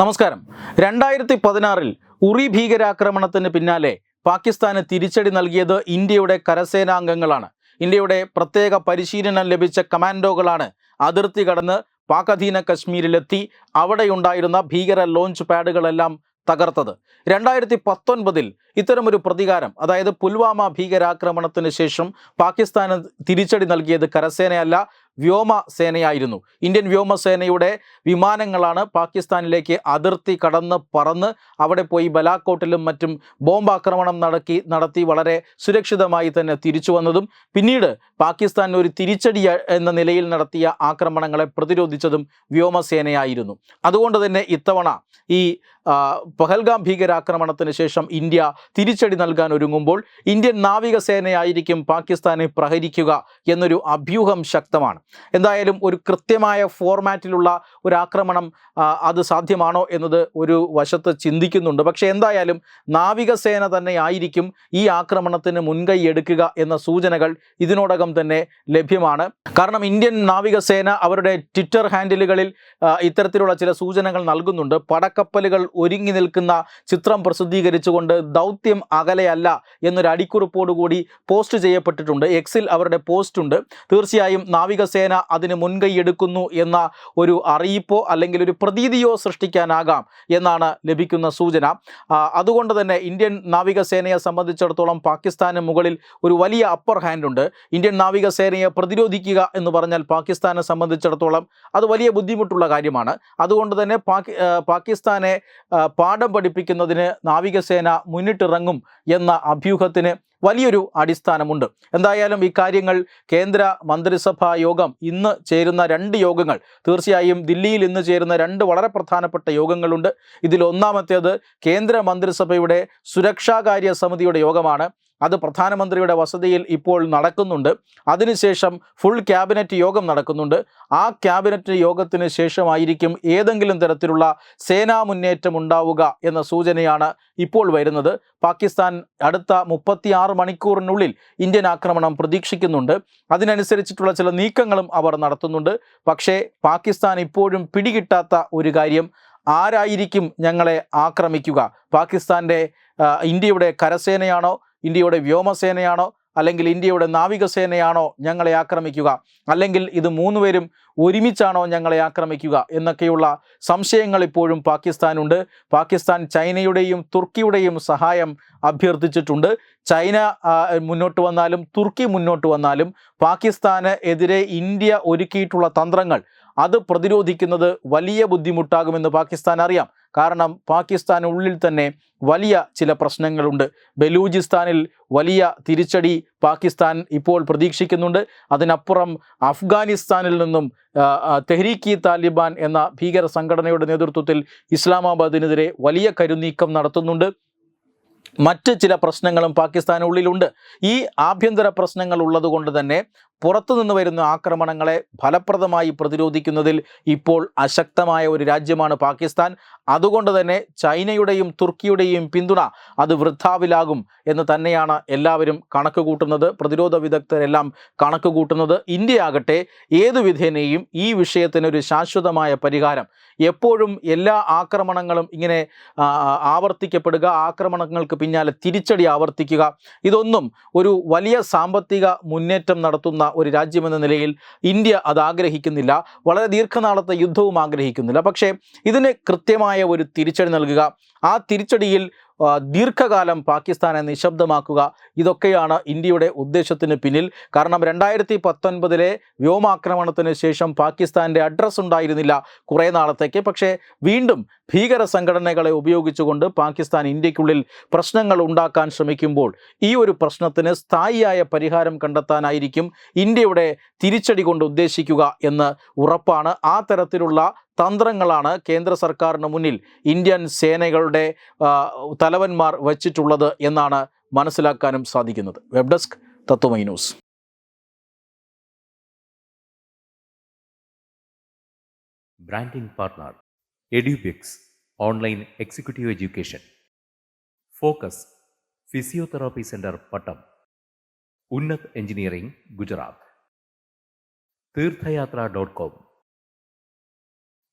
നമസ്കാരം. രണ്ടായിരത്തി പതിനാറിൽ ഉറി ഭീകരാക്രമണത്തിന് പിന്നാലെ പാകിസ്ഥാന് തിരിച്ചടി നൽകിയത് ഇന്ത്യയുടെ കരസേനാംഗങ്ങളാണ്. ഇന്ത്യയുടെ പ്രത്യേക പരിശീലനം ലഭിച്ച കമാൻഡോകളാണ് അതിർത്തി കടന്ന് പാക് അധീന കശ്മീരിലെത്തി അവിടെയുണ്ടായിരുന്ന ഭീകര ലോഞ്ച് പാഡുകളെല്ലാം തകർത്തത്. രണ്ടായിരത്തി പത്തൊൻപതിൽ ഇത്തരമൊരു പ്രതികാരം അതായത് പുൽവാമ ഭീകരാക്രമണത്തിന് ശേഷം പാകിസ്ഥാന് തിരിച്ചടി നൽകിയത് കരസേനയല്ല വ്യോമസേനയായിരുന്നു. ഇന്ത്യൻ വ്യോമസേനയുടെ വിമാനങ്ങളാണ് പാകിസ്ഥാനിലേക്ക് അതിർത്തി കടന്ന് പറന്ന് അവിടെ പോയി ബലാക്കോട്ടിലും മറ്റും ബോംബാക്രമണം നടക്കി നടത്തി വളരെ സുരക്ഷിതമായി തന്നെ തിരിച്ചു വന്നതും പിന്നീട് പാകിസ്ഥാൻ ഒരു തിരിച്ചടി എന്ന നിലയിൽ നടത്തിയ ആക്രമണങ്ങളെ പ്രതിരോധിച്ചതും വ്യോമസേനയായിരുന്നു. അതുകൊണ്ട് തന്നെ ഇത്തവണ ഈ പഹൽഗാം ഭീകരാക്രമണത്തിന് ശേഷം ഇന്ത്യ തിരിച്ചടി നൽകാൻ ഒരുങ്ങുമ്പോൾ ഇന്ത്യൻ നാവികസേനയായിരിക്കും പാകിസ്ഥാനെ പ്രഹരിക്കുക എന്നൊരു അഭ്യൂഹം ശക്തമാണ്. എന്തായാലും ഒരു കൃത്യമായ ഫോർമാറ്റിലുള്ള ഒരു ആക്രമണം അത് സാധ്യമാണോ എന്നത് ഒരു വശത്ത് ചിന്തിക്കുന്നുണ്ട്. പക്ഷേ എന്തായാലും നാവികസേന തന്നെ ആയിരിക്കും ഈ ആക്രമണത്തിന് മുൻകൈ എടുക്കുക എന്ന സൂചനകൾ ഇതിനോടകം തന്നെ ലഭ്യമാണ്. കാരണം ഇന്ത്യൻ നാവികസേന അവരുടെ ട്വിറ്റർ ഹാൻഡിലുകളിൽ ഇത്തരത്തിലുള്ള ചില സൂചനകൾ നൽകുന്നുണ്ട്. പടക്കപ്പലുകൾ ഒരുങ്ങി നിൽക്കുന്ന ചിത്രം പ്രസിദ്ധീകരിച്ചുകൊണ്ട് ദൗത്യം അകലെയല്ല എന്നൊരു അടിക്കുറിപ്പോടുകൂടി പോസ്റ്റ് ചെയ്യപ്പെട്ടിട്ടുണ്ട്. എക്സിൽ അവരുടെ പോസ്റ്റ് ഉണ്ട് തീർച്ചയായും നാവികസേന അതിന് മുൻകൈ എടുക്കുന്നു എന്ന ഒരു അറിയിപ്പോ അല്ലെങ്കിൽ ഒരു പ്രതീതിയോ സൃഷ്ടിക്കാനാകാം എന്നാണ് ലഭിക്കുന്ന സൂചന. അതുകൊണ്ട് തന്നെ ഇന്ത്യൻ നാവികസേനയെ സംബന്ധിച്ചിടത്തോളം പാകിസ്ഥാന് മുകളിൽ ഒരു വലിയ അപ്പർ ഹാൻഡ് ഉണ്ട്. ഇന്ത്യൻ നാവികസേനയെ പ്രതിരോധിക്കുക എന്ന് പറഞ്ഞാൽ പാകിസ്ഥാനെ സംബന്ധിച്ചിടത്തോളം അത് വലിയ ബുദ്ധിമുട്ടുള്ള കാര്യമാണ്. അതുകൊണ്ട് തന്നെ പാകി പാകിസ്ഥാനെ പാഠം പഠിപ്പിക്കുന്നതിന് നാവികസേന മുന്നിട്ടിറങ്ങും എന്ന അഭ്യൂഹത്തിന് വലിയൊരു അടിസ്ഥാനമുണ്ട്. എന്തായാലും ഇക്കാര്യങ്ങൾ കേന്ദ്ര മന്ത്രിസഭാ യോഗം ഇന്ന് ചേരുന്ന രണ്ട് യോഗങ്ങൾ തീർച്ചയായും ദില്ലിയിൽ ഇന്ന് ചേരുന്ന രണ്ട് വളരെ പ്രധാനപ്പെട്ട യോഗങ്ങളുണ്ട്. ഇതിൽ ഒന്നാമത്തേത് കേന്ദ്ര മന്ത്രിസഭയുടെ സുരക്ഷാകാര്യ സമിതിയുടെ യോഗമാണ്. അത് പ്രധാനമന്ത്രിയുടെ വസതിയിൽ ഇപ്പോൾ നടക്കുന്നുണ്ട്. അതിനുശേഷം ഫുൾ ക്യാബിനറ്റ് യോഗം നടക്കുന്നുണ്ട്. ആ ക്യാബിനറ്റ് യോഗത്തിന് ശേഷമായിരിക്കും ഏതെങ്കിലും തരത്തിലുള്ള സേനാ മുന്നേറ്റം ഉണ്ടാവുക എന്ന സൂചനയാണ് ഇപ്പോൾ വരുന്നത്. പാകിസ്ഥാൻ അടുത്ത മുപ്പത്തിയാറ് മണിക്കൂറിനുള്ളിൽ ഇന്ത്യൻ ആക്രമണം പ്രതീക്ഷിക്കുന്നുണ്ട്. അതിനനുസരിച്ചിട്ടുള്ള ചില നീക്കങ്ങളും അവർ നടത്തുന്നുണ്ട്. പക്ഷേ പാകിസ്ഥാൻ ഇപ്പോഴും പിടികിട്ടാത്ത ഒരു കാര്യം. ആരായിരിക്കും ഞങ്ങളെ ആക്രമിക്കുക? പാകിസ്ഥാന്റെ ഇന്ത്യയുടെ കരസേനയാണോ? ഇന്ത്യയുടെ വ്യോമസേനയാണോ അല്ലെങ്കിൽ ഇന്ത്യയുടെ നാവികസേനയാണോ ഞങ്ങളെ ആക്രമിക്കുക? അല്ലെങ്കിൽ ഇത് മൂന്നുപേരും ഒരുമിച്ചാണോ ഞങ്ങളെ ആക്രമിക്കുക? എന്നൊക്കെയുള്ള സംശയങ്ങൾ ഇപ്പോഴും പാകിസ്ഥാനുണ്ട്. പാകിസ്ഥാൻ ചൈനയുടെയും തുർക്കിയുടെയും സഹായം അഭ്യർത്ഥിച്ചിട്ടുണ്ട്. ചൈന മുന്നോട്ട് വന്നാലും തുർക്കി മുന്നോട്ട് വന്നാലും പാകിസ്ഥാന് എതിരെ ഇന്ത്യ ഒരുക്കിയിട്ടുള്ള തന്ത്രങ്ങൾ അത് പ്രതിരോധിക്കുന്നത് വലിയ ബുദ്ധിമുട്ടാകുമെന്ന് പാകിസ്ഥാൻ അറിയാം കാരണം പാകിസ്ഥാൻ ഉള്ളിൽ തന്നെ വലിയ ചില പ്രശ്നങ്ങളുണ്ട്. ബലൂചിസ്ഥാനിൽ വലിയ തിരിച്ചടി പാകിസ്ഥാൻ ഇപ്പോൾ പ്രതീക്ഷിക്കുന്നുണ്ട്. അതിനപ്പുറം അഫ്ഗാനിസ്ഥാനിൽ നിന്നും തെഹ്രീക്കി താലിബാൻ എന്ന ഭീകര സംഘടനയുടെ നേതൃത്വത്തിൽ ഇസ്ലാമാബാദിനെതിരെ വലിയ കരുനീക്കം നടത്തുന്നുണ്ട്. മറ്റ് ചില പ്രശ്നങ്ങളും പാകിസ്ഥാനുള്ളിലുണ്ട്. ഈ ആഭ്യന്തര പ്രശ്നങ്ങൾ ഉള്ളതുകൊണ്ട് തന്നെ പുറത്തുനിന്ന് വരുന്ന ആക്രമണങ്ങളെ ഫലപ്രദമായി പ്രതിരോധിക്കുന്നതിൽ ഇപ്പോൾ അശക്തമായ ഒരു രാജ്യമാണ് പാകിസ്ഥാൻ. അതുകൊണ്ട് തന്നെ ചൈനയുടെയും തുർക്കിയുടെയും പിന്തുണ അത് വൃദ്ധാവിലാകും എന്ന് തന്നെയാണ് എല്ലാവരും കണക്ക് കൂട്ടുന്നത് പ്രതിരോധ വിദഗ്ധരെല്ലാം കണക്ക് കൂട്ടുന്നത് ഇന്ത്യ ആകട്ടെ ഏതു വിധേനയും ഈ വിഷയത്തിനൊരു ശാശ്വതമായ പരിഹാരം. എപ്പോഴും എല്ലാ ആക്രമണങ്ങളും ഇങ്ങനെ ആവർത്തിക്കപ്പെടുക ആക്രമണങ്ങൾക്ക് പിന്നാലെ തിരിച്ചടി ആവർത്തിക്കുക ഇതൊന്നും ഒരു വലിയ സാമ്പത്തിക മുന്നേറ്റം നടത്തുന്ന ഒരു രാജ്യമെന്ന നിലയിൽ ഇന്ത്യ അത് ആഗ്രഹിക്കുന്നില്ല. വളരെ ദീർഘനാളത്തെ യുദ്ധവും ആഗ്രഹിക്കുന്നില്ല. പക്ഷേ ഇതിന് കൃത്യമായ ഒരു തിരിച്ചടി നൽകുക ആ തിരിച്ചടിയിൽ ദീർഘകാലം പാകിസ്ഥാനെ നിശബ്ദമാക്കുക ഇതൊക്കെയാണ് ഇന്ത്യയുടെ ഉദ്ദേശത്തിന് പിന്നിൽ. കാരണം രണ്ടായിരത്തി പത്തൊൻപതിലെ വ്യോമാക്രമണത്തിന് ശേഷം പാകിസ്ഥാന്റെ അഡ്രസ് ഉണ്ടായിരുന്നില്ല കുറേ നാളത്തേക്ക്. പക്ഷേ വീണ്ടും ഭീകര സംഘടനകളെ ഉപയോഗിച്ചുകൊണ്ട് പാകിസ്ഥാൻ ഇന്ത്യക്കുള്ളിൽ പ്രശ്നങ്ങൾ ഉണ്ടാക്കാൻ ശ്രമിക്കുമ്പോൾ ഈ ഒരു പ്രശ്നത്തിന് സ്ഥായിയായ പരിഹാരം കണ്ടെത്താനായിരിക്കും ഇന്ത്യയുടെ തിരിച്ചടി കൊണ്ട് ഉദ്ദേശിക്കുക എന്ന് ഉറപ്പാണ്. ആ തരത്തിലുള്ള തന്ത്രങ്ങളാണ് കേന്ദ്ര സർക്കാരിന് മുന്നിൽ ഇന്ത്യൻ സേനകളുടെ തലവന്മാർ വച്ചിട്ടുള്ളത് എന്നാണ് മനസ്സിലാക്കാനും സാധിക്കുന്നത്. Web desk Tatwamayi news. Branding partner online executive focus physiotherapy centre Pattom engineering Gujarat തീർത്ഥയാത്ര dot com